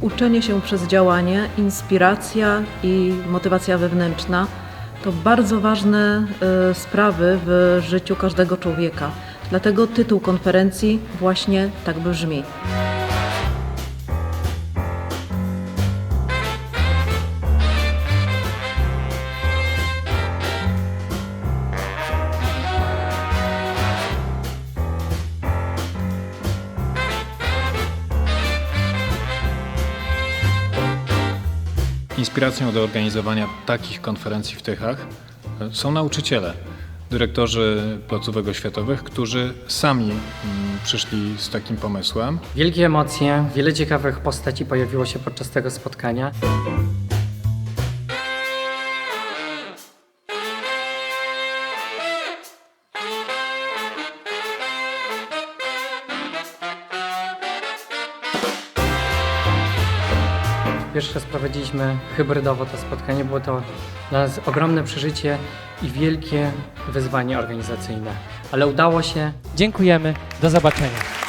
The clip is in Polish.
Uczenie się przez działanie, inspiracja i motywacja wewnętrzna to bardzo ważne e, sprawy w życiu każdego człowieka. Dlatego tytuł konferencji właśnie tak brzmi. Inspiracją do organizowania takich konferencji w Tychach są nauczyciele, dyrektorzy placówek oświatowych, którzy sami mm, przyszli z takim pomysłem. Wielkie emocje, wiele ciekawych postaci pojawiło się podczas tego spotkania. Pierwszy raz prowadziliśmy hybrydowo to spotkanie. Było to dla nas ogromne przeżycie i wielkie wyzwanie organizacyjne. Ale udało się. Dziękujemy. Do zobaczenia.